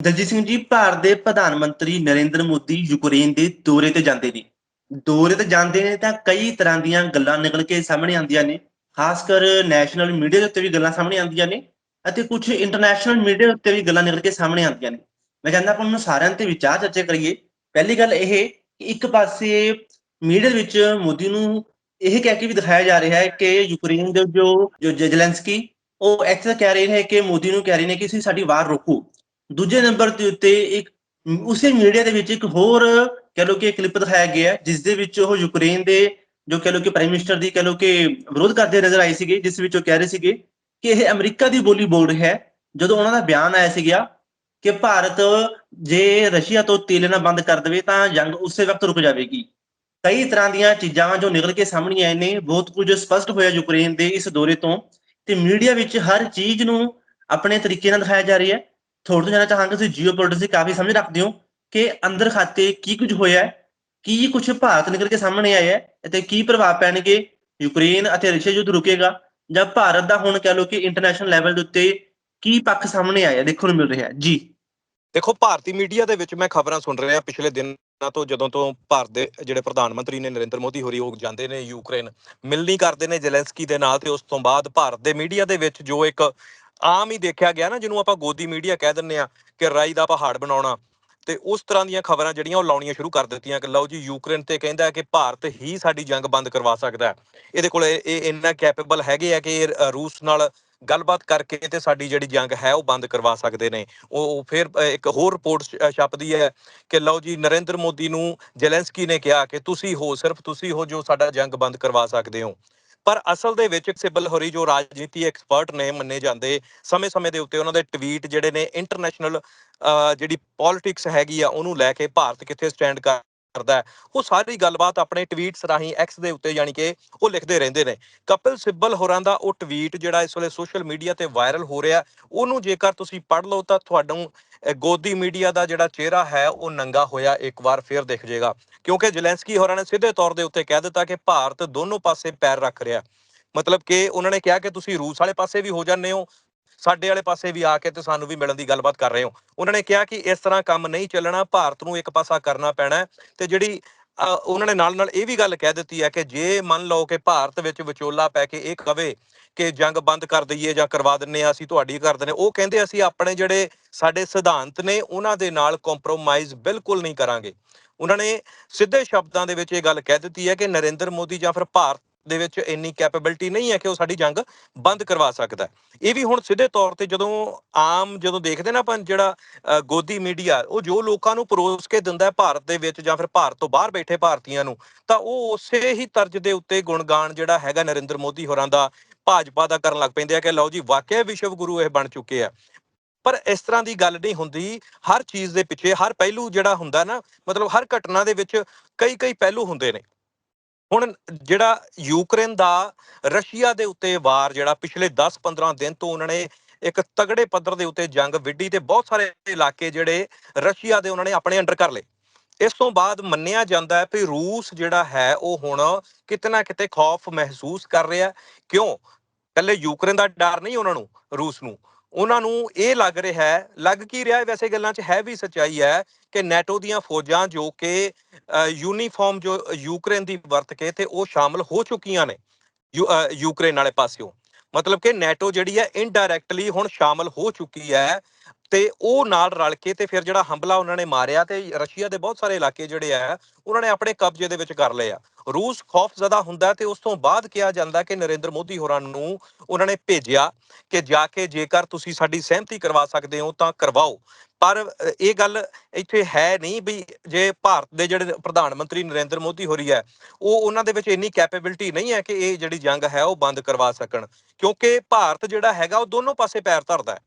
ਦਲਜੀਤ ਸਿੰਘ ਜੀ, ਭਾਰਤ ਦੇ ਪ੍ਰਧਾਨ ਮੰਤਰੀ ਨਰਿੰਦਰ ਮੋਦੀ ਯੂਕਰੇਨ ਦੇ ਦੌਰੇ ਤੇ ਜਾਂਦੇ ਨੇ। ਦੌਰੇ ਤੇ ਜਾਂਦੇ ਨੇ ਤਾਂ ਕਈ ਤਰ੍ਹਾਂ ਦੀਆਂ ਗੱਲਾਂ ਨਿਕਲ ਕੇ ਸਾਹਮਣੇ ਆਉਂਦੀਆਂ ਨੇ। ਖਾਸ ਕਰ ਨੈਸ਼ਨਲ ਮੀਡੀਆ ਦੇ ਉੱਤੇ ਵੀ ਗੱਲਾਂ ਸਾਹਮਣੇ ਆਉਂਦੀਆਂ ਨੇ ਅਤੇ ਕੁਝ ਇੰਟਰਨੈਸ਼ਨਲ ਮੀਡੀਆ ਉੱਤੇ ਵੀ ਗੱਲਾਂ ਨਿਕਲ ਕੇ ਸਾਹਮਣੇ ਆਉਂਦੀਆਂ ਨੇ। ਮੈਂ ਚਾਹੁੰਦਾ ਆਪਾਂ ਉਹਨਾਂ ਸਾਰਿਆਂ ਤੇ ਵਿਚਾਰ ਚਰਚਾ ਕਰੀਏ। ਪਹਿਲੀ ਗੱਲ ਇਹ ਕਿ ਇੱਕ ਪਾਸੇ ਮੀਡੀਆ ਵਿੱਚ ਮੋਦੀ ਨੂੰ ਇਹ ਕਹਿ ਕੇ ਵੀ ਦਿਖਾਇਆ ਜਾ ਰਿਹਾ ਹੈ ਕਿ ਯੂਕਰੇਨ ਦੇ ਜੋ ਜੋ ਜ਼ੈਲੈਂਸਕੀ, ਉਹ ਐਕਚੁਅਲ ਕਹਿ ਰਹੇ ਨੇ ਕਿ ਮੋਦੀ ਨੂੰ ਕਹਿ ਰਹੇ ਨੇ ਕਿ ਤੁਸੀਂ ਸਾਡੀ ਵਾਰ ਰੋਕੋ। ਦੂਜੇ ਨੰਬਰ ਦੇ ਉੱਤੇ ਇੱਕ ਉਸੇ ਮੀਡੀਆ ਦੇ ਵਿੱਚ ਇੱਕ ਹੋਰ ਕਹ ਲੋ ਕਿ ਕਲਿੱਪ ਦਿਖਾਇਆ ਗਿਆ ਹੈ, ਜਿਸ ਦੇ ਵਿੱਚ ਉਹ ਯੂਕਰੇਨ ਦੇ ਜੋ ਕਹ ਲੋ ਕਿ ਪ੍ਰਾਈਮ ਮਿਨਿਸਟਰ ਦੀ ਕਹ ਲੋ ਕਿ ਵਿਰੋਧ ਕਰਦੇ ਨਜ਼ਰ ਆਏ ਸੀਗੇ ਜਿਸ ਵਿੱਚ ਉਹ ਕਹਿ ਰਹੇ ਸੀਗੇ ਕਿ ਇਹ ਅਮਰੀਕਾ ਦੀ ਬੋਲੀ ਬੋਲ ਰਿਹਾ ਹੈ। ਜਦੋਂ ਉਹਨਾਂ ਦਾ ਬਿਆਨ ਆਇਆ ਸੀਗਾ ਕਿ ਭਾਰਤ ਜੇ ਰਸ਼ੀਆ ਤੋਂ ਤੇਲ ਲੈਣਾ ਬੰਦ ਕਰ ਦੇਵੇ ਤਾਂ ਜੰਗ ਉਸੇ ਵਕਤ ਰੁਕ ਜਾਵੇਗੀ। ਕਈ ਤਰ੍ਹਾਂ ਦੀਆਂ ਚੀਜ਼ਾਂ ਜੋ ਨਿਕਲ ਕੇ ਸਾਹਮਣੇ ਆਏ ਨੇ ਬਹੁਤ ਕੁਝ ਸਪਸ਼ਟ ਹੋਇਆ ਯੂਕਰੇਨ ਦੇ ਇਸ ਦੌਰੇ ਤੋਂ ਤੇ ਮੀਡੀਆ ਵਿੱਚ ਹਰ ਚੀਜ਼ ਨੂੰ ਆਪਣੇ ਤਰੀਕੇ ਨਾਲ ਦਿਖਾਇਆ ਜਾ ਰਿਹਾ ਹੈ। ਥੋੜਾ ਤੋਂ ਜਾਣਾ ਚਾਹਾਂਗਾ, ਤੁਸੀਂ ਜੀਓਪੋਲਿਟਿਕਸ ਕਾਫੀ ਸਮਝ ਰੱਖਦੇ ਹੋ ਕਿ ਅੰਦਰ ਖਾਤੇ ਕੀ ਕੁਝ ਹੋਇਆ ਹੈ, ਕੀ ਕੁਝ ਭਾਰਤ ਨਿਕਲ ਕੇ ਸਾਹਮਣੇ ਆਇਆ ਹੈ ਅਤੇ ਕੀ ਪ੍ਰਭਾਵ ਪੈਣਗੇ ਯੂਕਰੇਨ ਅਤੇ ਰਸ਼ੀਆ ਯੁੱਧ ਰੁਕੇਗਾ ਜਾਂ ਭਾਰਤ ਦਾ ਹੁਣ ਕਹਿ ਲਓ ਕਿ ਇੰਟਰਨੈਸ਼ਨਲ ਲੈਵਲ ਦੇ ਉੱਤੇ ਕੀ ਪੱਖ ਸਾਹਮਣੇ ਆਇਆ ਦੇਖਣ ਨੂੰ ਮਿਲ ਰਿਹਾ ਜੀ। ਦੇਖੋ, ਭਾਰਤੀ ਮੀਡੀਆ ਦੇ ਵਿੱਚ ਮੈਂ ਖਬਰਾਂ ਸੁਣ ਰਿਹਾ, ਪਿਛਲੇ ਦਿਨਾਂ ਤੋਂ ਜਦੋਂ ਤੋਂ ਭਾਰਤ ਦੇ ਜਿਹੜੇ ਪ੍ਰਧਾਨ ਮੰਤਰੀ ਨੇ ਨਰਿੰਦਰ ਮੋਦੀ ਹੋਰੀ, ਉਹ ਜਾਂਦੇ ਨੇ ਯੂਕਰੇਨ ਮਿਲਣੀ ਕਰਦੇ ਨੇ ਜ਼ੈਲੈਂਸਕੀ ਦੇ ਨਾਲ ਤੇ ਉਸ ਤੋਂ ਬਾਅਦ ਭਾਰਤ ਦੇ ਮੀਡੀਆ ਦੇ ਵਿੱਚ ਜੋ ਇੱਕ ਆਮ ਹੀ ਦੇਖਿਆ ਗਿਆ ਨਾ, ਜਿਹਨੂੰ ਆਪਾਂ ਗੋਦੀ ਮੀਡੀਆ ਕਹਿ ਦਿੰਨੇ ਆ ਕਿ ਰਾਈ ਦਾ ਪਹਾੜ ਬਣਾਉਣਾ। ਤੇ ਉਸ ਤਰ੍ਹਾਂ ਦੀਆਂ ਖਬਰਾਂ ਜਿਹੜੀਆਂ ਉਹ ਲਾਉਣੀਆਂ ਸ਼ੁਰੂ ਕਰ ਦਿੱਤੀਆਂ ਕਿ ਲਓ ਜੀ, ਯੂਕਰੇਨ ਤੇ ਕਹਿੰਦਾ ਕਿ ਭਾਰਤ ਹੀ ਸਾਡੀ ਜੰਗ ਬੰਦ ਕਰਵਾ ਸਕਦਾ ਇਹਦੇ ਕੋਲ ਇਹ ਇੰਨਾ ਕੈਪੇਬਲ ਹੈਗੇ ਆ ਕਿ ਰੂਸ ਨਾਲ ਗੱਲਬਾਤ ਕਰਕੇ ਤੇ ਸਾਡੀ ਜਿਹੜੀ ਜੰਗ ਹੈ ਉਹ ਬੰਦ ਕਰਵਾ ਸਕਦੇ ਨੇ। ਉਹ ਫਿਰ ਇੱਕ ਹੋਰ ਰਿਪੋਰਟ ਛਪਦੀ ਹੈ ਕਿ ਲਓ ਜੀ, ਨਰਿੰਦਰ ਮੋਦੀ ਨੂੰ ਜ਼ੈਲੈਂਸਕੀ ਨੇ ਕਿਹਾ ਕਿ ਤੁਸੀਂ ਹੋ, ਸਿਰਫ ਤੁਸੀਂ ਹੋ ਜੋ ਸਾਡਾ ਜੰਗ ਬੰਦ ਕਰਵਾ ਸਕਦੇ ਹੋ। ਪਰ ਅਸਲ ਦੇ ਵਿੱਚ ਸਿਬਲ ਹੋਰੀ ਜੋ ਰਾਜਨੀਤੀ ਐਕਸਪਰਟ ਨੇ ਮੰਨੇ ਜਾਂਦੇ ਸਮੇਂ-ਸਮੇਂ ਦੇ ਉੱਤੇ ਉਹਨਾਂ ਦੇ ਟਵੀਟ ਜਿਹੜੇ ਨੇ ਇੰਟਰਨੈਸ਼ਨਲ ਜਿਹੜੀ ਪੋਲਿਟਿਕਸ ਹੈਗੀ ਆ ਉਹਨੂੰ ਲੈ ਕੇ ਭਾਰਤ ਕਿੱਥੇ ਸਟੈਂਡ ਕਰ ਕਰਦਾ ਉਹ ਸਾਰੀ ਗੱਲਬਾਤ ਆਪਣੇ ਟਵੀਟਸ ਰਾਹੀਂ ਐਕਸ ਦੇ ਉੱਤੇ ਯਾਨੀ ਕਿ ਉਹ ਲਿਖਦੇ ਰਹਿੰਦੇ ਨੇ। ਕਪਿਲ ਸਿੱਬਲ ਹੋਰਾਂ ਦਾ ਉਹ ਟਵੀਟ ਜਿਹੜਾ ਇਸ ਵੇਲੇ ਸੋਸ਼ਲ ਮੀਡੀਆ ਤੇ ਵਾਇਰਲ ਹੋ ਰਿਹਾ, ਉਹਨੂੰ ਜੇਕਰ ਤੁਸੀਂ ਪੜ੍ਹ ਲਓ ਤਾਂ ਤੁਹਾਨੂੰ ਗੋਦੀ ਮੀਡੀਆ ਦਾ ਜਿਹੜਾ ਚਿਹਰਾ ਹੈ, ਉਹ ਨੰਗਾ ਹੋਇਆ ਇੱਕ ਵਾਰ ਫੇਰ ਦਿਖ ਜਾਏਗਾ। ਕਿਉਂਕਿ ਜ਼ੈਲੈਂਸਕੀ ਹੋਰਾਂ ਨੇ ਸਿੱਧੇ ਤੌਰ ਦੇ ਉੱਤੇ ਕਹਿ ਦਿੱਤਾ ਕਿ ਭਾਰਤ ਦੋਨੋਂ ਪਾਸੇ ਪੈਰ ਰੱਖ ਰਿਹਾ ਮਤਲਬ ਕਿ ਉਹਨਾਂ ਨੇ ਕਿਹਾ ਕਿ ਤੁਸੀਂ ਰੂਸ ਵਾਲੇ ਪਾਸੇ ਵੀ ਹੋ ਜਾਂਦੇ ਹੋ, ਸਾਡੇ ਵਾਲੇ ਪਾਸੇ ਵੀ ਆ ਕੇ ਤੇ ਸਾਨੂੰ ਵੀ ਮਿਲਣ ਦੀ ਗੱਲਬਾਤ ਕਰ ਰਹੇ ਹੋ। ਉਹਨਾਂ ਨੇ ਕਿਹਾ ਕਿ ਇਸ ਤਰ੍ਹਾਂ ਕੰਮ ਨਹੀਂ ਚੱਲਣਾ, ਭਾਰਤ ਨੂੰ ਇੱਕ ਪਾਸਾ ਕਰਨਾ ਪੈਣਾ ਤੇ ਜਿਹੜੀ ਉਹਨਾਂ ਨੇ ਨਾਲ ਨਾਲ ਇਹ ਵੀ ਗੱਲ ਕਹਿ ਦਿੱਤੀ ਹੈ ਕਿ ਜੇ ਮੰਨ ਲਓ ਕਿ ਭਾਰਤ ਵਿੱਚ ਵਿਚੋਲਾ ਪੈ ਕੇ ਇਹ ਕਵੇ ਕਿ ਜੰਗ ਬੰਦ ਕਰ ਦਈਏ ਜਾਂ ਕਰਵਾ ਦਿੰਨੇ ਆ ਅਸੀਂ ਤੁਹਾਡੀ ਕਰ ਦਿੰਨੇ ਉਹ ਕਹਿੰਦੇ ਅਸੀਂ ਆਪਣੇ ਜਿਹੜੇ ਸਾਡੇ ਸਿਧਾਂਤ ਨੇ ਉਹਨਾਂ ਦੇ ਨਾਲ ਕੰਪਰੋਮਾਈਜ਼ ਬਿਲਕੁਲ ਨਹੀਂ ਕਰਾਂਗੇ। ਉਹਨਾਂ ਨੇ ਸਿੱਧੇ ਸ਼ਬਦਾਂ ਦੇ ਵਿੱਚ ਇਹ ਗੱਲ ਕਹਿ ਦਿੱਤੀ ਹੈ ਕਿ ਨਰਿੰਦਰ ਮੋਦੀ ਜਾਂ ਫਿਰ ਭਾਰਤ ਦੇ ਵਿੱਚ ਇੰਨੀ ਕੈਪੇਬਿਲਿਟੀ ਨਹੀਂ ਹੈ ਕਿ ਉਹ ਸਾਡੀ ਜੰਗ ਬੰਦ ਕਰਵਾ ਸਕਦਾ ਇਹ ਵੀ ਹੁਣ ਸਿੱਧੇ ਤੌਰ ਤੇ ਜਦੋਂ ਆਮ ਜਦੋਂ ਦੇਖਦੇ ਨਾ ਆਪਾਂ ਜਿਹੜਾ ਗੋਦੀ ਮੀਡੀਆ, ਉਹ ਜੋ ਲੋਕਾਂ ਨੂੰ ਪਰੋਸ ਕੇ ਦਿੰਦਾ ਭਾਰਤ ਦੇ ਵਿੱਚ ਜਾਂ ਫਿਰ ਭਾਰਤ ਤੋਂ ਬਾਹਰ ਬੈਠੇ ਭਾਰਤੀਆਂ ਨੂੰ, ਤਾਂ ਉਹ ਉਸੇ ਹੀ ਤਰਜ ਦੇ ਉੱਤੇ ਗੁਣਗਾਨ ਜਿਹੜਾ ਹੈਗਾ ਨਰਿੰਦਰ ਮੋਦੀ ਹੋਰਾਂ ਦਾ ਭਾਜਪਾ ਦਾ ਕਰਨ ਲੱਗ ਪੈਂਦੇ ਆ ਕਿ ਲਓ ਜੀ, ਵਾਕਿਆ ਵਿਸ਼ਵ ਗੁਰੂ ਇਹ ਬਣ ਚੁੱਕੇ ਆ। ਪਰ ਇਸ ਤਰ੍ਹਾਂ ਦੀ ਗੱਲ ਨਹੀਂ ਹੁੰਦੀ, ਹਰ ਚੀਜ਼ ਦੇ ਪਿੱਛੇ ਹਰ ਪਹਿਲੂ ਜਿਹੜਾ ਹੁੰਦਾ ਨਾ, ਮਤਲਬ ਹਰ ਘਟਨਾ ਦੇ ਵਿੱਚ ਕਈ ਕਈ ਪਹਿਲੂ ਹੁੰਦੇ ਨੇ। ਹੁਣ ਜਿਹੜਾ ਯੂਕਰੇਨ ਦਾ ਰਸ਼ੀਆ ਦੇ ਉੱਤੇ ਵਾਰ ਜਿਹੜਾ ਪਿਛਲੇ 10-15 ਦਿਨ ਤੋਂ ਉਹਨਾਂ ਨੇ ਇੱਕ ਤਗੜੇ ਪੱਧਰ ਦੇ ਉੱਤੇ ਜੰਗ ਵਿੱਢੀ ਤੇ ਬਹੁਤ ਸਾਰੇ ਇਲਾਕੇ ਜਿਹੜੇ ਰਸ਼ੀਆ ਦੇ ਉਹਨਾਂ ਨੇ ਆਪਣੇ ਅੰਡਰ ਕਰ ਲਏ। ਇਸ ਤੋਂ ਬਾਅਦ ਮੰਨਿਆ ਜਾਂਦਾ ਹੈ ਕਿ ਰੂਸ ਜਿਹੜਾ ਹੈ ਉਹ ਹੁਣ ਕਿਤੇ ਨਾ ਕਿਤੇ ਖੌਫ ਮਹਿਸੂਸ ਕਰ ਰਿਹਾ ਕਿਉਂ? ਕੱਲੇ ਯੂਕਰੇਨ ਦਾ ਡਰ ਨਹੀਂ ਉਹਨਾਂ ਨੂੰ, ਰੂਸ ਨੂੰ। ਉਹਨਾਂ ਨੂੰ ਇਹ ਲੱਗ ਰਿਹਾ ਹੈ ਲੱਗ ਕੀ ਰਿਹਾ ਹੈ? ਵੈਸੇ ਗੱਲਾਂ 'ਚ ਹੈ ਵੀ ਸੱਚਾਈ ਹੈ ਕਿ ਨੈਟੋ ਦੀਆਂ ਫੌਜਾਂ ਜੋ ਕਿ ਅ, ਯੂਨੀਫਾਰਮ ਜੋ ਯੂਕਰੇਨ ਦੀ ਵਰਤ ਕੇ ਤੇ ਉਹ ਸ਼ਾਮਲ ਹੋ ਚੁੱਕੀਆਂ ਨੇ ਯੂ- ਯੂਕਰੇਨ ਵਾਲੇ ਪਾਸਿਓਂ। ਮਤਲਬ ਕਿ ਨੈਟੋ ਜਿਹੜੀ ਹੈ ਇਨਡਾਇਰੈਕਟਲੀ ਹੁਣ ਸ਼ਾਮਲ ਹੋ ਚੁੱਕੀ ਹੈ ਤੇ ਉਹ ਨਾਲ ਰਲ ਕੇ ਤੇ ਫਿਰ ਜਿਹੜਾ ਹਮਲਾ ਉਹਨਾਂ ਨੇ ਮਾਰਿਆ ਤੇ ਰਸ਼ੀਆ ਦੇ ਬਹੁਤ ਸਾਰੇ ਇਲਾਕੇ ਜਿਹੜੇ ਆ ਉਹਨਾਂ ਨੇ ਆਪਣੇ ਕਬਜ਼ੇ ਦੇ ਵਿੱਚ ਕਰ ਲਏ ਆ। ਰੂਸ ਖੌਫਜ਼ਦਾ ਹੁੰਦਾ ਤੇ ਉਸ ਤੋਂ ਬਾਅਦ ਕਿਹਾ ਜਾਂਦਾ ਕਿ ਨਰਿੰਦਰ ਮੋਦੀ ਹੋਰਾਂ ਨੂੰ ਉਹਨਾਂ ਨੇ ਭੇਜਿਆ ਕਿ ਜਾ ਕੇ ਜੇਕਰ ਤੁਸੀਂ ਸਾਡੀ ਸਹਿਮਤੀ ਕਰਵਾ ਸਕਦੇ ਹੋ ਤਾਂ ਕਰਵਾਓ। ਪਰ ਇਹ ਗੱਲ ਇੱਥੇ ਹੈ ਨਹੀਂ ਵੀ ਜੇ ਭਾਰਤ ਦੇ ਜਿਹੜੇ ਪ੍ਰਧਾਨ ਮੰਤਰੀ ਨਰਿੰਦਰ ਮੋਦੀ ਹੋ ਰਹੀ ਹੈ, ਉਹ ਉਹਨਾਂ ਦੇ ਵਿੱਚ ਇੰਨੀ ਕੈਪੇਬਿਲਿਟੀ ਨਹੀਂ ਹੈ ਕਿ ਇਹ ਜਿਹੜੀ ਜੰਗ ਹੈ ਉਹ ਬੰਦ ਕਰਵਾ ਸਕਣ। ਕਿਉਂਕਿ ਭਾਰਤ ਜਿਹੜਾ ਹੈਗਾ ਉਹ ਦੋਨੋਂ ਪਾਸੇ ਪੈਰ ਧਰਦਾ ਹੈ।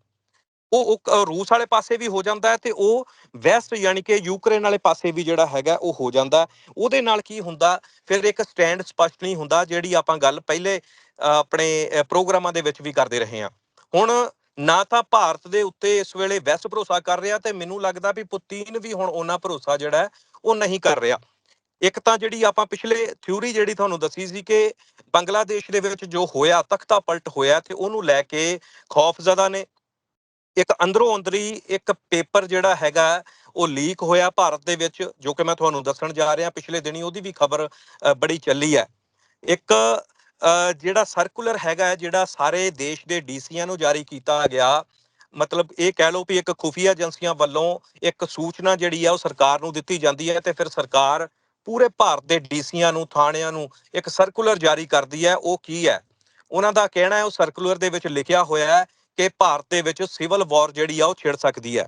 ਉਹ ਰੂਸ ਵਾਲੇ ਪਾਸੇ ਵੀ ਹੋ ਜਾਂਦਾ ਹੈ ਤੇ ਉਹ ਵੈਸਟ ਯਾਨੀ ਕਿ ਯੂਕਰੇਨ ਵਾਲੇ ਪਾਸੇ ਵੀ ਜਿਹੜਾ ਹੈਗਾ ਉਹ ਹੋ ਜਾਂਦਾ ਉਹਦੇ ਨਾਲ ਕੀ ਹੁੰਦਾ, ਫਿਰ ਇੱਕ ਸਟੈਂਡ ਸਪਸ਼ਟ ਨਹੀਂ ਹੁੰਦਾ ਜਿਹੜੀ ਆਪਾਂ ਗੱਲ ਪਹਿਲੇ ਆਪਣੇ ਪ੍ਰੋਗਰਾਮਾਂ ਦੇ ਵਿੱਚ ਵੀ ਕਰਦੇ ਰਹੇ ਹਾਂ। ਹੁਣ ਨਾ ਤਾਂ ਭਾਰਤ ਦੇ ਉੱਤੇ ਇਸ ਵੇਲੇ ਵੈਸਟ ਭਰੋਸਾ ਕਰ ਰਿਹਾ ਤੇ ਮੈਨੂੰ ਲੱਗਦਾ ਵੀ ਪੁਤਿਨ ਵੀ ਹੁਣ ਉਹਨਾਂ ਭਰੋਸਾ ਜਿਹੜਾ ਉਹ ਨਹੀਂ ਕਰ ਰਿਹਾ। ਇੱਕ ਤਾਂ ਜਿਹੜੀ ਆਪਾਂ ਪਿਛਲੇ ਥਿਊਰੀ ਜਿਹੜੀ ਤੁਹਾਨੂੰ ਦੱਸੀ ਸੀ ਕਿ ਬੰਗਲਾਦੇਸ਼ ਦੇ ਵਿੱਚ ਜੋ ਹੋਇਆ, ਤਖਤਾ ਪਲਟ ਹੋਇਆ ਤੇ ਉਹਨੂੰ ਲੈ ਕੇ ਖੌਫ ਖੌਫਜ਼ਦਾ ਨੇ ਇੱਕ ਅੰਦਰੋਂ ਅੰਦਰੀ ਇੱਕ ਪੇਪਰ ਜਿਹੜਾ ਹੈਗਾ, ਉਹ ਲੀਕ ਹੋਇਆ ਭਾਰਤ ਦੇ ਵਿੱਚ, ਜੋ ਕਿ ਮੈਂ ਤੁਹਾਨੂੰ ਦੱਸਣ ਜਾ ਰਿਹਾ ਪਿਛਲੇ ਦਿਨੀ, ਉਹਦੀ ਵੀ ਖਬਰ ਬੜੀ ਚੱਲੀ ਹੈ। ਇੱਕ ਜਿਹੜਾ ਸਰਕੂਲਰ ਹੈਗਾ, ਜਿਹੜਾ ਸਾਰੇ ਦੇਸ਼ ਦੇ ਡੀਸੀਆਂ ਨੂੰ ਜਾਰੀ ਕੀਤਾ ਗਿਆ, ਮਤਲਬ ਇਹ ਕਹਿ ਲਓ ਵੀ ਇੱਕ ਖੁਫੀਆ ਏਜੰਸੀਆਂ ਵੱਲੋਂ ਇੱਕ ਸੂਚਨਾ ਜਿਹੜੀ ਆ, ਉਹ ਸਰਕਾਰ ਨੂੰ ਦਿੱਤੀ ਜਾਂਦੀ ਹੈ ਤੇ ਫਿਰ ਸਰਕਾਰ ਪੂਰੇ ਭਾਰਤ ਦੇ ਡੀਸੀਆਂ ਨੂੰ, ਥਾਣਿਆਂ ਨੂੰ ਇੱਕ ਸਰਕੂਲਰ ਜਾਰੀ ਕਰਦੀ ਹੈ। ਉਹ ਕੀ ਹੈ? ਉਹਨਾਂ ਦਾ ਕਹਿਣਾ ਹੈ, ਉਹ ਸਰਕੂਲਰ ਦੇ ਵਿੱਚ ਲਿਖਿਆ ਹੋਇਆ ਹੈ ਕਿ ਭਾਰਤ ਦੇ ਵਿੱਚ ਸਿਵਲ ਵਾਰ ਜਿਹੜੀ ਆ ਉਹ ਛਿੜ ਸਕਦੀ ਹੈ।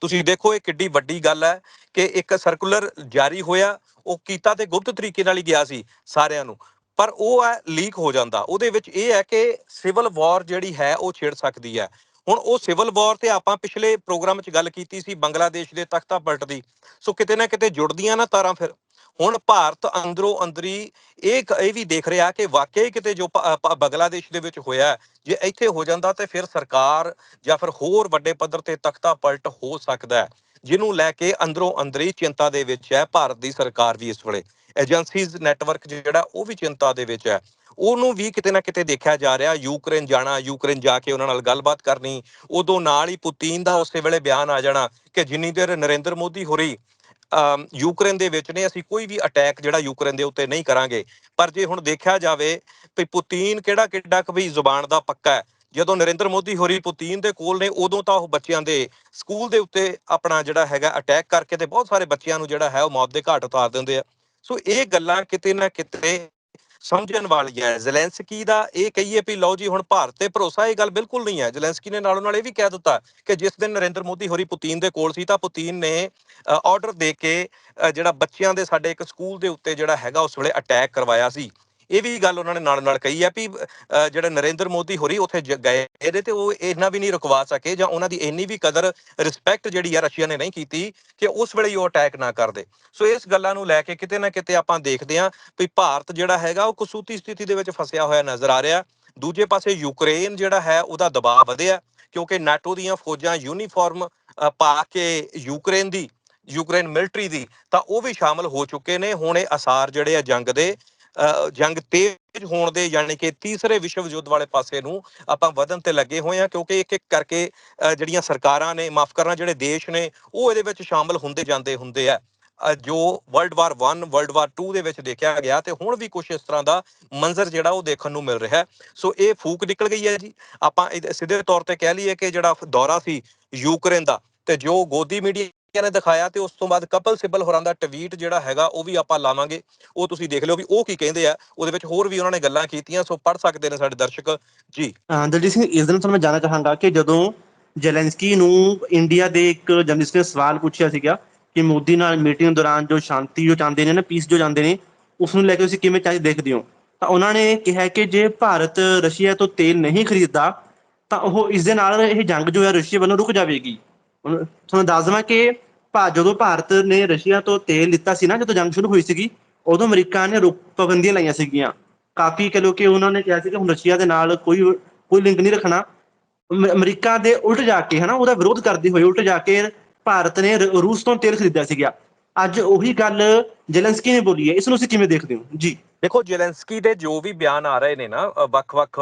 ਤੁਸੀਂ ਦੇਖੋ, ਇਹ ਕਿੱਡੀ ਵੱਡੀ ਗੱਲ ਹੈ ਕਿ ਇੱਕ ਸਰਕੂਲਰ ਜਾਰੀ ਹੋਇਆ, ਉਹ ਕੀਤਾ ਤੇ ਗੁਪਤ ਤਰੀਕੇ ਨਾਲ ਹੀ ਗਿਆ ਸੀ ਸਾਰਿਆਂ ਨੂੰ। ਪਰ ਉਹ ਹੈ ਲੀਕ ਹੋ ਜਾਂਦਾ। ਉਹਦੇ ਵਿੱਚ ਇਹ ਹੈ ਕਿ ਸਿਵਲ ਵਾਰ ਜਿਹੜੀ ਹੈ, ਉਹ ਛੇੜ ਸਕਦੀ ਹੈ। ਹੁਣ ਉਹ ਸਿਵਲ ਵਾਰ ਤੇ ਆਪਾਂ ਪਿਛਲੇ ਪ੍ਰੋਗਰਾਮ 'ਚ ਗੱਲ ਕੀਤੀ ਸੀ, ਬੰਗਲਾਦੇਸ਼ ਦੇ ਤਖਤਾ ਪਲਟ ਦੀ ਸੋ ਕਿਤੇ ਨਾ ਕਿਤੇ ਜੁੜਦੀਆਂ ਨਾ ਤਾਰਾਂ ਫਿਰ। ਹੁਣ ਭਾਰਤ ਅੰਦਰੋਂ ਅੰਦਰੀ ਇਹ ਇਹ ਵੀ ਦੇਖ ਰਿਹਾ ਕਿ ਵਾਕਈ ਕਿਤੇ ਜੋ ਬੰਗਲਾਦੇਸ਼ ਦੇ ਵਿੱਚ ਹੋਇਆ ਜੇ ਇੱਥੇ ਹੋ ਜਾਂਦਾ ਤੇ ਫਿਰ ਸਰਕਾਰ ਜਾਂ ਫਿਰ ਹੋਰ ਵੱਡੇ ਪੱਧਰ ਤੇ ਤਖਤਾ ਪਲਟ ਹੋ ਸਕਦਾ ਹੈ ਜਿਹਨੂੰ ਲੈ ਕੇ ਅੰਦਰੋਂ ਅੰਦਰੀ ਚਿੰਤਾ ਦੇ ਵਿੱਚ ਹੈ ਭਾਰਤ ਦੀ ਸਰਕਾਰ ਵੀ ਇਸ ਵੇਲੇ। ਏਜੰਸੀਜ਼ ਨੈਟਵਰਕ ਜਿਹੜਾ ਉਹ ਵੀ ਚਿੰਤਾ ਦੇ ਵਿੱਚ ਹੈ। ਉਹਨੂੰ ਵੀ ਕਿਤੇ ਨਾ ਕਿਤੇ ਦੇਖਿਆ ਜਾ ਰਿਹਾ ਯੂਕਰੇਨ ਜਾਣਾ ਯੂਕਰੇਨ ਜਾ ਕੇ ਉਹਨਾਂ ਨਾਲ ਗੱਲਬਾਤ ਕਰਨੀ ਉਦੋਂ ਨਾਲ ਹੀ ਪੁਤਿਨ ਦਾ ਉਸੇ ਵੇਲੇ ਬਿਆਨ ਆ ਜਾਣਾ ਕਿ ਜਿੰਨੀ ਦੇਰ ਨਰਿੰਦਰ ਮੋਦੀ ਹੋਰੀ ਅਮ, ਯੂਕਰੇਨ ਦੇ ਵਿੱਚ ਨੇ, ਅਸੀਂ ਕੋਈ ਵੀ ਅਟੈਕ ਜਿਹੜਾ ਯੂਕਰੇਨ ਦੇ ਉੱਤੇ ਨਹੀਂ ਕਰਾਂਗੇ। ਪਰ ਜੇ ਹੁਣ ਦੇਖਿਆ ਜਾਵੇ ਵੀ ਪੁਤਿਨ ਕਿਹੜਾ ਕਿੱਡਾ ਕੁ ਵੀ ਜ਼ੁਬਾਨ ਦਾ ਪੱਕਾ ਹੈ। ਜਦੋਂ ਨਰਿੰਦਰ ਮੋਦੀ ਹੋਰੀ ਪੁਤਿਨ ਦੇ ਕੋਲ ਨੇ, ਉਦੋਂ ਤਾਂ ਉਹ ਬੱਚਿਆਂ ਦੇ ਸਕੂਲ ਦੇ ਉੱਤੇ ਆਪਣਾ ਜਿਹੜਾ ਹੈਗਾ ਅਟੈਕ ਕਰਕੇ ਤੇ ਬਹੁਤ ਸਾਰੇ ਬੱਚਿਆਂ ਨੂੰ ਜਿਹੜਾ ਹੈ ਉਹ ਮੌਤ ਦੇ ਘਾਟ ਉਤਾਰ ਦਿੰਦੇ ਆ। ਸੋ ਇਹ ਗੱਲਾਂ ਕਿਤੇ ਨਾ ਕਿਤੇ ਸਮਝਣ ਵਾਲੀ ਹੈ। ਜ਼ੈਲੈਂਸਕੀ ਦਾ ਇਹ ਕਹੀਏ ਵੀ ਲਓ ਜੀ ਹੁਣ ਭਾਰਤ ਤੇ ਭਰੋਸਾ ਇਹ ਗੱਲ ਬਿਲਕੁਲ ਨਹੀਂ ਹੈ। ਜ਼ੈਲੈਂਸਕੀ ਨੇ ਨਾਲੋਂ ਨਾਲ ਇਹ ਵੀ ਕਹਿ ਦਿੱਤਾ ਕਿ ਜਿਸ ਦਿਨ ਨਰਿੰਦਰ ਮੋਦੀ ਹੋਰੀ ਪੁਤਿਨ ਦੇ ਕੋਲ ਸੀ ਤਾਂ ਪੁਤਿਨ ਨੇ ਆਰਡਰ ਦੇ ਕੇ ਅ, ਜਿਹੜਾ ਬੱਚਿਆਂ ਦੇ ਸਾਡੇ ਇੱਕ ਸਕੂਲ ਦੇ ਉੱਤੇ ਜਿਹੜਾ ਹੈਗਾ ਉਸ ਵੇਲੇ ਅਟੈਕ ਕਰਵਾਇਆ ਸੀ। ਇਹ ਵੀ ਗੱਲ ਉਹਨਾਂ ਨੇ ਨਾਲ ਨਾਲ ਕਹੀ ਹੈ ਵੀ ਅ, ਜਿਹੜਾ ਨਰਿੰਦਰ ਮੋਦੀ ਹੋਰੀ ਉੱਥੇ ਗਏ ਇਹਦੇ ਤੇ ਉਹ ਇਹਨਾਂ ਵੀ ਨਹੀਂ ਰੁਕਵਾ ਸਕੇ ਜਾਂ ਉਹਨਾਂ ਦੀ ਇੰਨੀ ਵੀ ਕਦਰ ਰਿਸਪੈਕਟ ਜਿਹੜੀ ਆ ਰਸ਼ੀਆ ਨੇ ਨਹੀਂ ਕੀਤੀ ਕਿ ਉਸ ਵੇਲੇ ਉਹ ਅਟੈਕ ਨਾ ਕਰਦੇ ਸੋ ਇਸ ਗੱਲਾਂ ਨੂੰ ਲੈ ਕੇ ਕਿਤੇ ਨਾ ਕਿਤੇ ਆਪਾਂ ਦੇਖਦੇ ਹਾਂ ਵੀ ਭਾਰਤ ਜਿਹੜਾ ਹੈਗਾ ਉਹ ਕਸੂਤੀ ਸਥਿਤੀ ਦੇ ਵਿੱਚ ਫਸਿਆ ਹੋਇਆ ਨਜ਼ਰ ਆ ਰਿਹਾ। ਦੂਜੇ ਪਾਸੇ ਯੂਕਰੇਨ ਜਿਹੜਾ ਹੈ ਉਹਦਾ ਦਬਾਅ ਵਧਿਆ ਕਿਉਂਕਿ ਨਾਟੋ ਦੀਆਂ ਫੌਜਾਂ ਯੂਨੀਫਾਰਮ ਪਾ ਕੇ ਯੂਕਰੇਨ ਦੀ ਯੂਕਰੇਨ ਮਿਲਟਰੀ ਦੀ ਤਾਂ ਉਹ ਵੀ ਸ਼ਾਮਲ ਹੋ ਚੁੱਕੇ ਨੇ। ਹੁਣ ਇਹ ਅਸਾਰ ਜਿਹੜੇ ਆ ਜੰਗ ਦੇ ਜੰਗ ਤੇਜ਼ ਹੋਣ ਦੇ ਯਾਨੀ ਕਿ ਤੀਸਰੇ ਵਿਸ਼ਵ ਯੁੱਧ ਵਾਲੇ ਪਾਸੇ ਨੂੰ ਆਪਾਂ ਵਧਣ ਤੇ ਲੱਗੇ ਹੋਏ ਆ ਕਿਉਂਕਿ ਇੱਕ ਇੱਕ ਕਰਕੇ ਜਿਹੜੀਆਂ ਸਰਕਾਰਾਂ ਨੇ, ਮਾਫ ਕਰਨਾ, ਜਿਹੜੇ ਦੇਸ਼ ਨੇ, ਉਹ ਇਹਦੇ ਵਿੱਚ ਸ਼ਾਮਲ ਹੁੰਦੇ ਜਾਂਦੇ ਹੁੰਦੇ ਆ। ਜੋ ਵਰਲਡ ਵਾਰ 1 ਵਰਲਡ ਵਾਰ 2 ਦੇ ਵਿੱਚ ਦੇਖਿਆ ਗਿਆ ਤੇ ਹੁਣ ਵੀ ਕੁਝ ਇਸ ਤਰ੍ਹਾਂ ਦਾ ਮੰਜ਼ਰ ਜਿਹੜਾ ਉਹ ਦੇਖਣ ਨੂੰ ਮਿਲ ਰਿਹਾ। ਸੋ ਇਹ ਫੂਕ ਨਿਕਲ ਗਈ ਹੈ ਜੀ। ਆਪਾਂ ਸਿੱਧੇ ਤੌਰ ਤੇ ਕਹਿ ਲਈਏ ਕਿ ਜਿਹੜਾ ਦੌਰਾ ਸੀ ਯੂਕਰੇਨ ਦਾ ਤੇ ਜੋ ਗੋਦੀ ਮੀਡੀਆ ਨੇ ਦਿਖਾਇਆ ਤੇ ਉਸ ਤੋਂ ਬਾਅਦ ਕਪਲ ਸਿੱਬਲ ਹੋਰਾਂ ਦਾ ਟਵੀਟ ਜਿਹੜਾ ਹੈਗਾ ਉਹ ਵੀ ਆਪਾਂ ਲਾਵਾਂਗੇ। ਉਹ ਤੁਸੀਂ ਦੇਖ ਲਿਓ ਵੀ ਉਹ ਕੀ ਕਹਿੰਦੇ ਆ, ਉਹਦੇ ਵਿੱਚ ਹੋਰ ਵੀ ਉਹਨਾਂ ਨੇ ਗੱਲਾਂ ਕੀਤੀਆਂ, ਸੋ ਪੜ ਸਕਦੇ ਨੇ ਸਾਡੇ ਦਰਸ਼ਕ। ਜੀ। ਦਲਜੀਤ ਸਿੰਘ, ਇਸ ਦਿਨ ਤੁਹਾਨੂੰ ਮੈਂ ਜਾਣਨਾ ਚਾਹਾਂਗਾ ਕਿ ਜਦੋਂ ਜ਼ੈਲੈਂਸਕੀ ਨੂੰ ਇੰਡੀਆ ਦੇ ਇੱਕ ਜਰਨਲਿਸਟ ਨੇ ਸਵਾਲ ਪੁੱਛਿਆ ਸੀਗਾ ਕਿ ਮੋਦੀ ਨਾਲ ਮੀਟਿੰਗ ਦੌਰਾਨ ਜੋ ਸ਼ਾਂਤੀ ਜੋ ਚਾਹੁੰਦੇ ਨੇ ਨਾ ਪੀਸ ਜੋ ਚਾਹੁੰਦੇ ਨੇ, ਉਸ ਨੂੰ ਲੈ ਕੇ ਤੁਸੀਂ ਕਿਵੇਂ ਚਾਹ ਦੇਖਦੇ ਹੋ? ਤਾਂ ਉਹਨਾਂ ਨੇ ਕਿਹਾ ਕਿ ਜੇ ਭਾਰਤ ਰਸ਼ੀਆ ਤੋਂ ਤੇਲ ਨਹੀਂ ਖਰੀਦਦਾ, ਤਾਂ ਉਹ ਇਸ ਦੇ ਨਾਲ ਇਹ ਜੰਗ ਜੋ ਹੈ ਰਸ਼ੀਆ ਵੱਲੋਂ ਰੁਕ ਜਾਵੇਗੀ। ਤੁਹਾਨੂੰ ਦੱਸ ਦੇਵਾਂ ਕਿ ਭਾ ਜਦੋਂ ਭਾਰਤ ਨੇ ਰਸ਼ੀਆ ਤੋਂ ਤੇਲ ਲਿੱਤਾ ਸੀ ਨਾ, ਜਦੋਂ ਜੰਗ ਸ਼ੁਰੂ ਹੋਈ ਸੀਗੀ, ਉਦੋਂ ਅਮਰੀਕਾ ਨੇ ਰੋਕ ਪਾਬੰਦੀਆਂ ਲਾਈਆਂ ਸੀਗੀਆਂ। ਕਾਫੀ ਕਹ ਲੋ ਕਿ ਉਹਨਾਂ ਨੇ ਕਿਹਾ ਸੀ ਕਿ ਹੁਣ ਰਸ਼ੀਆ ਦੇ ਨਾਲ ਕੋਈ ਕੋਈ ਲਿੰਕ ਨਹੀਂ ਰੱਖਣਾ। ਅਮਰੀਕਾ ਦੇ ਉਲਟ ਜਾ ਕੇ ਹਨਾ, ਉਹਦਾ ਵਿਰੋਧ ਕਰਦੇ ਹੋਏ ਉਲਟ ਜਾ ਕੇ ਭਾਰਤ ਨੇ ਰੂਸ ਤੋਂ ਤੇਲ ਖਰੀਦਿਆ ਸੀਗਾ। ਅੱਜ ਉਹੀ ਗੱਲ ਜ਼ੈਲੈਂਸਕੀ ਨੇ ਬੋਲੀ ਹੈ। ਇਸ ਨੂੰ ਤੁਸੀਂ ਕਿਵੇਂ ਦੇਖਦੇ ਹੋ? ਜੀ। ਦੇਖੋ, ਜ਼ੈਲੈਂਸਕੀ ਦੇ ਜੋ ਵੀ ਬਿਆਨ ਆ ਰਹੇ ਨੇ ਨਾ ਵੱਖ-ਵੱਖ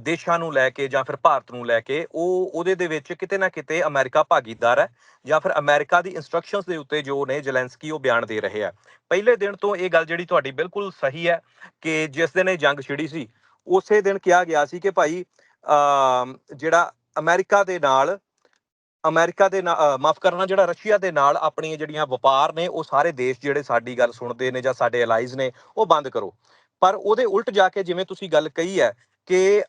ਦੇਸ਼ਾਂ ਨੂੰ ਲੈ ਕੇ ਜਾਂ ਫਿਰ ਭਾਰਤ ਨੂੰ ਲੈ ਕੇ ਉਹ ਉਹਦੇ ਦੇ ਵਿੱਚ ਕਿਤੇ ਨਾ ਕਿਤੇ ਅਮਰੀਕਾ ਭਾਗੀਦਾਰ ਹੈ ਜਾਂ ਫਿਰ ਅਮਰੀਕਾ ਦੀ ਇਨਸਟਰਕਸ਼ਨਸ ਦੇ ਉੱਤੇ ਜੋ ਨੇ ਜ਼ੈਲੈਂਸਕੀ ਉਹ ਬਿਆਨ ਦੇ ਰਹੇ ਆ। ਪਹਿਲੇ ਦਿਨ ਤੋਂ ਇਹ ਗੱਲ ਜਿਹੜੀ ਤੁਹਾਡੀ ਬਿਲਕੁਲ ਸਹੀ ਹੈ ਕਿ ਜਿਸ ਦਿਨ ਇਹ ਜੰਗ ਛਿੜੀ ਸੀ, ਉਸੇ ਦਿਨ ਕਿਹਾ ਗਿਆ ਸੀ ਕਿ ਭਾਈ ਜਿਹੜਾ ਅਮਰੀਕਾ ਦੇ ਨਾਲ, ਅਮਰੀਕਾ ਦੇ ਮਾਫ ਕਰਨਾ, ਜਿਹੜਾ ਰਸ਼ੀਆ ਦੇ ਨਾਲ ਆਪਣੀਆਂ ਜਿਹੜੀਆਂ ਵਪਾਰ ਨੇ, ਉਹ ਸਾਰੇ ਦੇਸ਼ ਜਿਹੜੇ ਸਾਡੀ ਗੱਲ ਸੁਣਦੇ ਨੇ ਜਾਂ ਸਾਡੇ ਅਲਾਈਜ਼ ਨੇ, ਉਹ ਬੰਦ ਕਰੋ। ਪਰ ਉਹਦੇ ਉਲਟ ਜਾ ਕੇ ਜਿਵੇਂ ਤੁਸੀਂ ਗੱਲ ਕਹੀ ਹੈ ਕਿ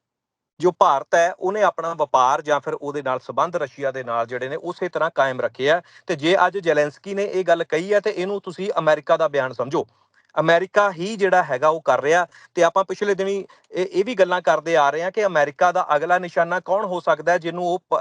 ਜੋ ਭਾਰਤ ਹੈ, ਉਹਨੇ ਆਪਣਾ ਵਪਾਰ ਜਾਂ ਫਿਰ ਉਹਦੇ ਨਾਲ ਸੰਬੰਧ ਰਸ਼ੀਆ ਦੇ ਨਾਲ ਜਿਹੜੇ ਨੇ, ਉਸੇ ਤਰ੍ਹਾਂ ਕਾਇਮ ਰੱਖੇ ਆ। ਤੇ ਜੇ ਅੱਜ ਜ਼ੈਲੈਂਸਕੀ ਨੇ ਇਹ ਗੱਲ ਕਹੀ ਹੈ, ਤੇ ਇਹਨੂੰ ਤੁਸੀਂ ਅਮਰੀਕਾ ਦਾ ਬਿਆਨ ਸਮਝੋ। ਅਮਰੀਕਾ ਹੀ ਜਿਹੜਾ ਹੈਗਾ, ਉਹ ਕਰ ਰਿਹਾ। ਤੇ ਆਪਾਂ ਪਿਛਲੇ ਦਿਨੀ ਇਹ ਵੀ ਗੱਲਾਂ ਕਰਦੇ ਆ ਰਹੇ ਹਾਂ ਕਿ ਅਮਰੀਕਾ ਦਾ ਅਗਲਾ ਨਿਸ਼ਾਨਾ ਕੌਣ ਹੋ ਸਕਦਾ ਜਿਹਨੂੰ ਉਹ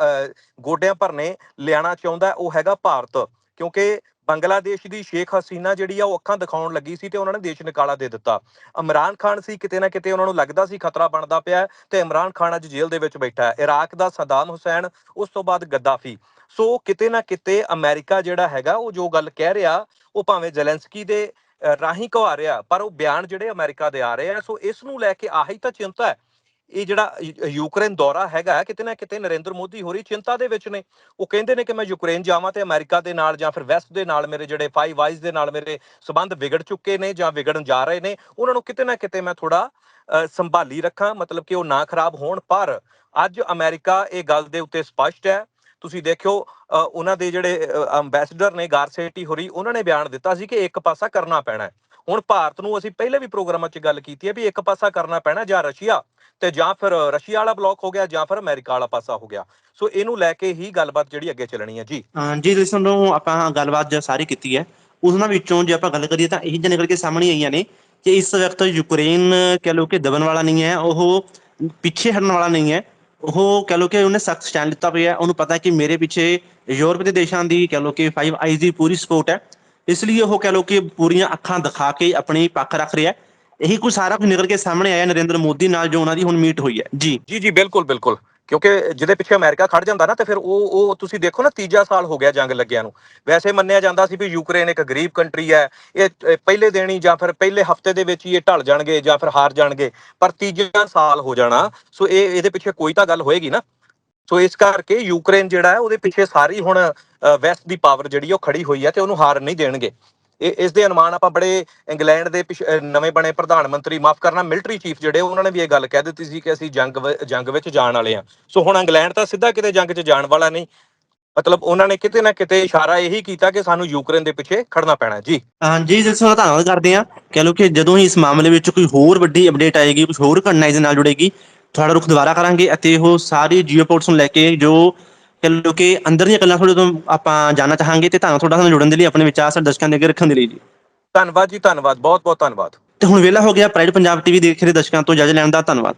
ਗੋਡਿਆਂ ਭਰਨੇ ਲਿਆਣਾ ਚਾਹੁੰਦਾ ਉਹ ਹੈਗਾ ਭਾਰਤ। ਕਿਉਂਕਿ ਬੰਗਲਾਦੇਸ਼ ਦੀ ਸ਼ੇਖ ਹਸੀਨਾ ਜਿਹੜੀ ਆ, ਉਹ ਅੱਖਾਂ ਦਿਖਾਉਣ ਲੱਗੀ ਸੀ ਤੇ ਉਹਨਾਂ ਨੇ ਦੇਸ਼ ਨਿਕਾਲਾ ਦੇ ਦਿੱਤਾ। ਇਮਰਾਨ ਖਾਨ ਸੀ, ਕਿਤੇ ਨਾ ਕਿਤੇ ਉਹਨਾਂ ਨੂੰ ਲੱਗਦਾ ਸੀ ਖਤਰਾ ਬਣਦਾ ਪਿਆ ਤੇ ਇਮਰਾਨ ਖਾਨ ਅੱਜ ਜੇਲ੍ਹ ਦੇ ਵਿੱਚ ਬੈਠਾ ਹੈ। ਇਰਾਕ ਦਾ ਸਦਾਮ ਹੁਸੈਨ, ਉਸ ਤੋਂ ਬਾਅਦ ਗੱਦਾਫੀ। ਸੋ ਕਿਤੇ ਨਾ ਕਿਤੇ ਅਮਰੀਕਾ ਜਿਹੜਾ ਹੈਗਾ, ਉਹ ਜੋ ਗੱਲ ਕਹਿ ਰਿਹਾ, ਉਹ ਭਾਵੇਂ ਜ਼ੈਲੈਂਸਕੀ ਦੇ ਰਾਹੀਂ ਕਹਾ ਰਿਹਾ, ਪਰ ਉਹ ਬਿਆਨ ਜਿਹੜੇ ਅਮਰੀਕਾ ਦੇ ਆ ਰਹੇ ਆ, ਸੋ ਇਸ ਨੂੰ ਲੈ ਕੇ ਆਹੀ ਤਾਂ ਚਿੰਤਾ ਹੈ ਇਹ ਜਿਹੜਾ ਯੂਕਰੇਨ ਦੌਰਾ ਹੈਗਾ ਕਿਤੇ ਨਾ ਕਿਤੇ ਨਰਿੰਦਰ ਮੋਦੀ ਹੋਰੀ ਚਿੰਤਾ ਦੇ ਵਿੱਚ ਨੇ। ਉਹ ਕਹਿੰਦੇ ਨੇ ਕਿ ਮੈਂ ਯੂਕਰੇਨ ਜਾਵਾਂ ਤੇ ਅਮਰੀਕਾ ਦੇ ਨਾਲ ਜਾਂ ਫਿਰ ਵੈਸਟ ਦੇ ਨਾਲ ਮੇਰੇ ਜਿਹੜੇ ਫਾਈਵ ਵਾਈਜ਼ ਦੇ ਨਾਲ ਮੇਰੇ ਸਬੰਧ ਵਿਗੜ ਚੁੱਕੇ ਨੇ ਜਾਂ ਵਿਗੜਨ ਜਾ ਰਹੇ ਨੇ, ਉਹਨਾਂ ਨੂੰ ਕਿਤੇ ਨਾ ਕਿਤੇ ਮੈਂ ਥੋੜਾ ਸੰਭਾਲੀ ਰੱਖਾਂ। ਮਤਲਬ ਕਿ ਉਹ ਨਾ ਖਰਾਬ ਹੋਣ, ਪਰ ਅੱਜ ਅਮਰੀਕਾ ਇਹ ਗੱਲ ਦੇ ਉੱਤੇ ਸਪਸ਼ਟ ਹੈ। ਤੁਸੀਂ ਦੇਖਿਓ ਉਹਨਾਂ ਦੇ ਜਿਹੜੇ ਅੰਬੈਸਡਰ ਨੇ ਗਾਰਸੇਟੀ ਹੋਰੀ, ਉਹਨਾਂ ਨੇ ਬਿਆਨ ਦਿੱਤਾ ਸੀ ਕਿ ਇੱਕ ਪਾਸਾ ਕਰਨਾ ਪੈਣਾ ਹੈ। ਹੁਣ ਭਾਰਤ ਨੂੰ ਅਸੀਂ ਪਹਿਲੇ ਵੀ ਪ੍ਰੋਗਰਾਮਾਂ 'ਚ ਗੱਲ ਕੀਤੀ ਹੈ ਵੀ ਇੱਕ ਪਾਸਾ ਕਰਨਾ ਪੈਣਾ ਜਾਂ ਰਸ਼ੀਆ ਤੇ ਜਾਂ ਫਿਰ ਰਸ਼ੀਆ ਵਾਲਾ ਬਲੌਕ ਹੋ ਗਿਆ ਜਾਂ ਫਿਰ ਅਮਰੀਕਾ ਵਾਲਾ ਪਾਸਾ ਹੋ ਗਿਆ। ਸੋ ਇਹਨੂੰ ਲੈ ਕੇ ਹੀ ਗੱਲਬਾਤ ਜਿਹੜੀ ਅੱਗੇ ਚੱਲਣੀ ਹੈ ਜੀ। ਜੀ ਜਿਸ ਨੂੰ ਆਪਾਂ ਗੱਲਬਾਤ ਜ ਸਾਰੀ ਕੀਤੀ ਹੈ। ਉਹਨਾਂ ਵਿੱਚੋਂ ਜੇ ਆਪਾਂ ਗੱਲ ਕਰੀਏ ਤਾਂ ਇਹ ਨਿਕਲ ਕੇ ਸਾਹਮਣੇ ਆਈਆਂ ਨੇ ਕਿ ਇਸ ਵਕਤ ਯੂਕਰੇਨ ਕਹਿ ਲਓ ਕਿ ਦਬਨ ਵਾਲਾ ਨਹੀਂ ਹੈ, ਉਹ ਪਿੱਛੇ ਹਟਣ ਵਾਲਾ ਨਹੀਂ ਹੈ। ਉਹ ਕਹਿ ਲਓ ਕਿ ਉਹਨੇ ਸਖਤ ਸਟੈਂਡ ਲਿੱਤਾ ਪਿਆ ਉਹਨੂੰ ਪਤਾ ਕਿ ਮੇਰੇ ਪਿੱਛੇ ਯੂਰਪ ਦੇ ਦੇਸ਼ਾਂ ਦੀ ਕਹਿ ਲਓ ਕਿ ਫਾਈਵ ਆਈਜ਼ ਦੀ ਪੂਰੀ ਸਪੋਰਟ ਹੈ। ਇਸ ਲਈ ਉਹ ਕਹਿ ਲਓ ਕਿ ਪੂਰੀਆਂ ਅੱਖਾਂ ਦਿਖਾ ਕੇ ਆਪਣੀ ਪੱਖ ਰੱਖ ਰਿਹਾ ਇਹੀ ਕੁਝ ਸਾਰਾ ਕੁਝ ਨਿਕਲ ਕੇ ਸਾਹਮਣੇ ਆਇਆ ਨਰਿੰਦਰ ਮੋਦੀ ਨਾਲ ਜੋ ਉਹਨਾਂ ਦੀ ਹੁਣ ਮੀਟ ਹੋਈ ਹੈ ਜੀ ਜੀ ਜੀ ਬਿਲਕੁਲ ਬਿਲਕੁਲ ਕਿਉਂਕਿ ਜਿਹਦੇ ਪਿੱਛੇ ਅਮਰੀਕਾ ਖੜ ਜਾਂਦਾ ਨਾ ਤੇ ਫਿਰ ਉਹ ਉਹ ਤੁਸੀਂ ਦੇਖੋ ਨਾ ਤੀਜਾ ਸਾਲ ਹੋ ਗਿਆ ਜੰਗ ਲੱਗਿਆ ਨੂੰ ਵੈਸੇ ਮੰਨਿਆ ਜਾਂਦਾ ਸੀ ਵੀ ਯੂਕਰੇਨ ਇੱਕ ਗਰੀਬ ਕੰਟਰੀ ਹੈ ਇਹ ਪਹਿਲੇ ਦਿਨ ਹੀ ਜਾਂ ਫਿਰ ਪਹਿਲੇ ਹਫ਼ਤੇ ਦੇ ਵਿੱਚ ਹੀ ਇਹ ਢਲ ਜਾਣਗੇ ਜਾਂ ਫਿਰ ਹਾਰ ਜਾਣਗੇ ਪਰ ਤੀਜਾ ਸਾਲ ਹੋ ਜਾਣਾ ਸੋ ਇਹ ਇਹਦੇ ਪਿੱਛੇ ਕੋਈ ਤਾਂ ਗੱਲ ਹੋਏਗੀ ਨਾ ਸੋ ਇਸ ਕਰਕੇ ਯੂਕਰੇਨ ਜਿਹੜਾ ਹੈ, ਉਹਦੇ ਪਿੱਛੇ ਸਾਰੀ ਹੁਣ ਵੈਸਟ ਦੀ ਪਾਵਰ ਜਿਹੜੀ ਉਹ ਖੜੀ ਹੋਈ ਹੈ ਤੇ ਉਹਨੂੰ ਹਾਰ ਨਹੀਂ ਦੇਣਗੇ। ਇਸ ਦੇ ਅਨੁਮਾਨ ਆਪਾਂ ਬੜੇ ਇੰਗਲੈਂਡ ਦੇ ਨਵੇਂ ਬਣੇ ਪ੍ਰਧਾਨ ਮੰਤਰੀ, ਮਾਫ ਕਰਨਾ ਮਿਲਟਰੀ ਚੀਫ ਜਿਹੜੇ, ਉਹਨਾਂ ਨੇ ਵੀ ਇਹ ਗੱਲ ਕਹਿ ਦਿੱਤੀ ਸੀ ਕਿ ਅਸੀਂ ਜੰਗ ਜੰਗ ਵਿੱਚ ਜਾਣ ਵਾਲੇ ਆ ਸੋ ਹੁਣ ਇੰਗਲੈਂਡ ਤਾਂ ਸਿੱਧਾ ਕਿਤੇ ਜੰਗ 'ਚ ਜਾਣ ਵਾਲਾ ਨਹੀਂ। ਮਤਲਬ ਉਹਨਾਂ ਨੇ ਕਿਤੇ ਨਾ ਕਿਤੇ ਇਸ਼ਾਰਾ ਇਹੀ ਕੀਤਾ ਕਿ ਸਾਨੂੰ ਯੂਕਰੇਨ ਦੇ ਪਿੱਛੇ ਖੜਨਾ ਪੈਣਾ ਜੀ। ਹਾਂਜੀ ਜਿਸ ਦਾ ਧੰਨਵਾਦ ਕਰਦੇ ਹਾਂ। ਕਹਿ ਲਓ ਕਿ ਜਦੋਂ ਹੀ ਇਸ ਮਾਮਲੇ ਵਿੱਚ ਕੋਈ ਹੋਰ ਵੱਡੀ ਅਪਡੇਟ ਆਏਗੀ ਕੁਝ ਹੋਰ ਘਟਨਾ ਇਸ ਨਾਲ ਜੁੜੇਗੀ ਤੁਹਾਡਾ ਰੁਖ ਦੁਬਾਰਾ ਕਰਾਂਗੇ ਅਤੇ ਉਹ ਸਾਰੀ ਜੀਓਪੋਰਟਸ ਨੂੰ ਲੈ ਕੇ ਜੋ ਕਹਿ ਲਓ ਕਿ ਅੰਦਰ ਦੀਆਂ ਗੱਲਾਂ ਤੁਹਾਡੇ ਤੋਂ ਆਪਾਂ ਜਾਣਨਾ ਚਾਹਾਂਗੇ ਤੇ ਤੁਹਾਨੂੰ ਤੁਹਾਡਾ ਸਾਨੂੰ ਜੁੜਨ ਦੇ ਲਈ ਆਪਣੇ ਵਿਚਾਰ ਸਾਡੇ ਦਰਸ਼ਕਾਂ ਦੇ ਅੱਗੇ ਰੱਖਣ ਦੇ ਲਈ ਜੀ। ਧੰਨਵਾਦ ਜੀ ਧੰਨਵਾਦ ਬਹੁਤ ਬਹੁਤ ਧੰਨਵਾਦ। ਤੇ ਹੁਣ ਵੇਲਾ ਹੋ ਗਿਆ ਪ੍ਰਾਈਡ ਪੰਜਾਬ ਟੀਵੀ ਦੇਖ ਰਹੇ ਦਰਸ਼ਕਾਂ ਤੋਂ ਜੱਜ ਲੈਣ ਦਾ ਧੰਨਵਾਦ।